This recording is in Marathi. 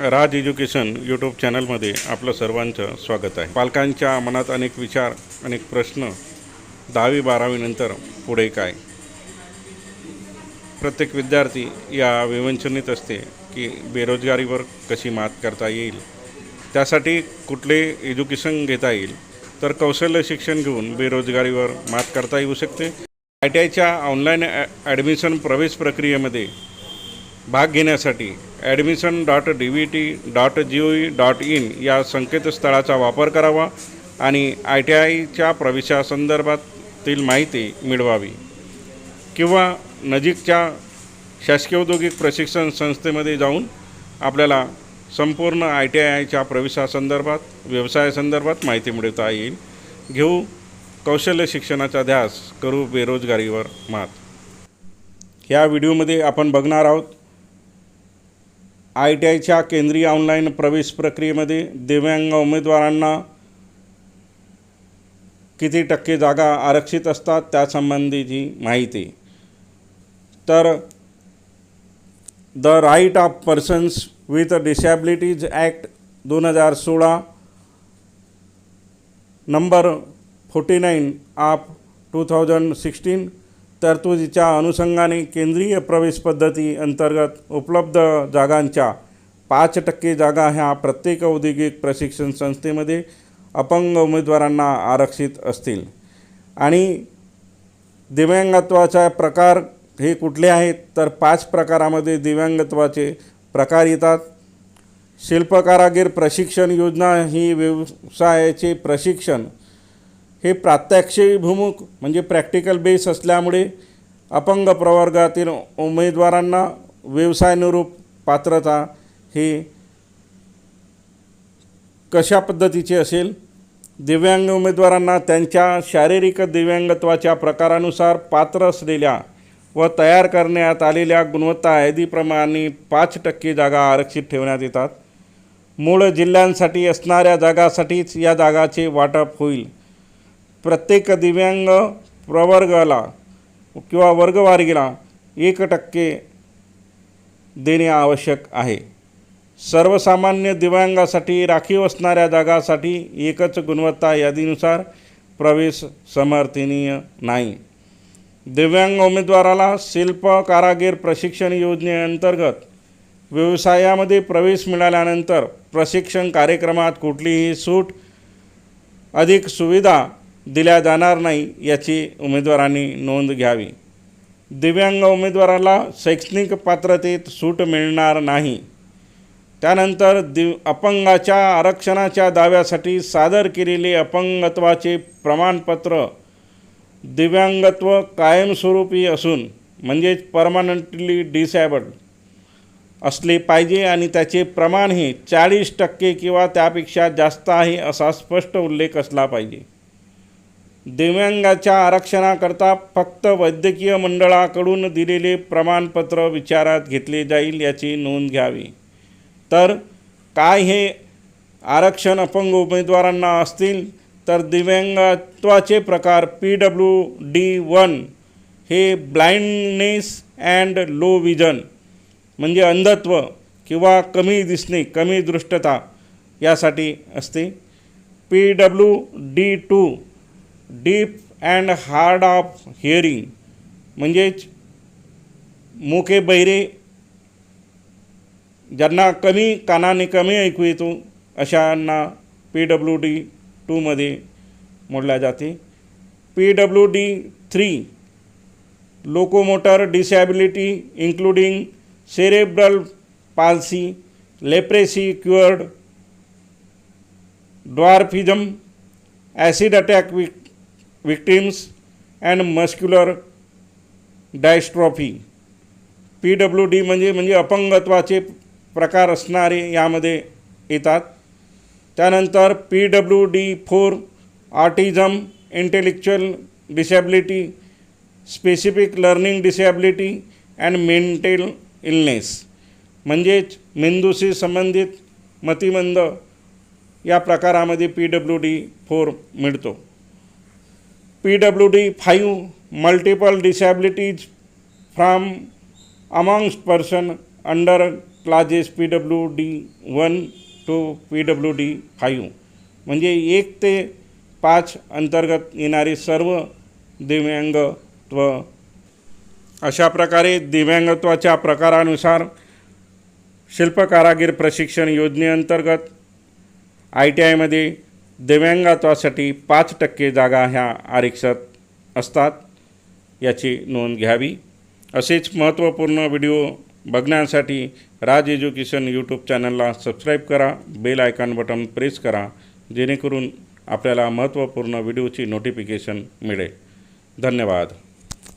राज एज्युकेशन यूट्यूब चॅनलमध्ये आपलं सर्वांचं स्वागत आहे. पालकांच्या मनात अनेक विचार अनेक प्रश्न दहावी बारावीनंतर पुढे काय? प्रत्येक विद्यार्थी या विवंचनेत असते की बेरोजगारीवर कशी मात करता येईल? त्यासाठी कुठले एज्युकेशन घेता येईल? तर कौशल्य शिक्षण घेऊन बेरोजगारीवर मात करता येऊ शकते. आय टी आयच्या ऑनलाईन ॲ ॲडमिशन प्रवेश प्रक्रियेमध्ये भाग घेण्यासाठी admission dot D V T dot G O E dot in या संकेतस्थळाचा वापर करावा आणि आय टी आयच्या प्रवेशासंदर्भातील माहिती मिळवावी. किंवा नजीकच्या शासकीय औद्योगिक प्रशिक्षण संस्थेमध्ये जाऊन आपल्याला संपूर्ण आय टी आयच्या प्रवेशासंदर्भात व्यवसायासंदर्भात माहिती मिळवता येईल. घेऊ कौशल्य शिक्षणाचा ध्यास करू बेरोजगारीवर मात. ह्या व्हिडिओमध्ये आपण बघणार आहोत आय टी आयच्या केंद्रीय ऑनलाईन प्रवेश प्रक्रियेमध्ये दिव्यांग उमेदवारांना किती टक्के जागा आरक्षित असतात त्यासंबंधीची माहिती. तर the right of persons with disabilities act दोन हजार सोळा number forty nine of two thousand sixteen तरतुदीच्या अनुषंगाने केंद्रीय प्रवेश पद्धती अंतर्गत उपलब्ध जागांच्या पाच टक्के जागा ह्या प्रत्येक औद्योगिक प्रशिक्षण संस्थेमध्ये अपंग उमेदवारांना आरक्षित असतील. आणि दिव्यांगत्वाचा प्रकार हे कुठले आहेत? तर पाच प्रकारामध्ये दिव्यांगत्वाचे प्रकार येतात. शिल्पकारागीर प्रशिक्षण योजना ही व्यवसायाचे प्रशिक्षण हे प्रात्यक्षिकभिमुख म्हणजे प्रॅक्टिकल बेस असल्यामुळे अपंग प्रवर्गातील उमेदवारांना व्यवसायानुरूप पात्रता हे कशा पद्धतीचे असेल? दिव्यांग उमेदवारांना त्यांच्या शारीरिक दिव्यांगत्वाच्या प्रकारानुसार पात्र असलेल्या व तयार करण्यात आलेल्या गुणवत्ता यादीप्रमाणे पाच टक्के जागा आरक्षित ठेवण्यात येतात. मूळ जिल्ह्यांसाठी असणाऱ्या जागासाठीच या जागाचे वाटप होईल. प्रत्येक दिव्यांग प्रवर्गाला किंवा वर्गवारीला एक टक्के देणे आवश्यक आहे. सर्वसामान्य दिव्यांगासाठी राखीव असणाऱ्या जागासाठी एकच गुणवत्ता यादीनुसार प्रवेश समर्थनीय नाही. दिव्यांग उमेदवाराला शिल्प कारागीर प्रशिक्षण योजनेअंतर्गत व्यवसायामध्ये प्रवेश मिळाल्यानंतर प्रशिक्षण कार्यक्रमात कुठलीही सूट अधिक सुविधा दिल्या जाणार नाही याची उमेदवारांनी नोंद घ्यावी. दिव्यांग उमेदवाराला शैक्षणिक पात्रतेत सूट मिळणार नाही. त्यानंतर दिव अपंगाच्या आरक्षणाच्या दाव्यासाठी सादर केलेले अपंगत्वाचे प्रमाणपत्र दिव्यांगत्व कायमस्वरूपी असून म्हणजेच परमानंटली डिसॅबल्ड असले पाहिजे आणि त्याचे प्रमाण हे चाळीस टक्के किंवा त्यापेक्षा जास्त आहे असा स्पष्ट उल्लेख असला पाहिजे. दिव्यांगाच्या आरक्षणाकरता फक्त वैद्यकीय मंडळाकडून दिलेले प्रमाणपत्र विचारात घेतले जाईल याची नोंद घ्यावी. तर काय हे आरक्षण अपंग उमेदवारांना असतील? तर दिव्यांगत्वाचे प्रकार पी डब्ल्यू डी वन हे ब्लाइंडनेस अँड लो विजन म्हणजे अंधत्व किंवा कमी दिसणे कमी दृष्टता यासाठी असते. P W D two deaf and hard of hearing म्हणजेच मुके बहिरे ज्यांना कमी कानाने कमी ऐकू येतो अशांना पी डब्ल्यू डी टूमध्ये मोडल्या जाते. P W D three locomotor disability including cerebral palsy leprosy cured dwarfism acid attack vic victims and muscular dystrophy P W D म्हणजे म्हणजे अपंगत्वाचे प्रकार असणारे यामध्ये येतात. त्यानंतर P W D four autism intellectual disability specific learning disability and mental illness म्हणजेच मेंदूशी संबंधित मतिमंद या प्रकारामध्ये पी डब्ल्यू डी फोर मिळतो. P W D five multiple disabilities from amongst person under clauses P W D one two P W D five म्हणजे एक ते पाच अंतर्गत येणारे सर्व दिव्यांगत्व. अशा प्रकारे दिव्यांगत्वाच्या प्रकारानुसार शिल्पकारागीर प्रशिक्षण योजनेअंतर्गत आय टी आयमध्ये दिव्यांगत्वासाठी पाच टक्के जागा ह्या आरक्षित असतात याची नोंद घ्यावी. असेच महत्त्वपूर्ण व्हिडिओ बघण्यासाठी राज एज्युकेशन यूट्यूब चॅनलला सबस्क्राईब करा बेल आयकॉन बटन प्रेस करा जेणेकरून आपल्याला महत्त्वपूर्ण व्हिडिओची नोटिफिकेशन मिळेल. धन्यवाद.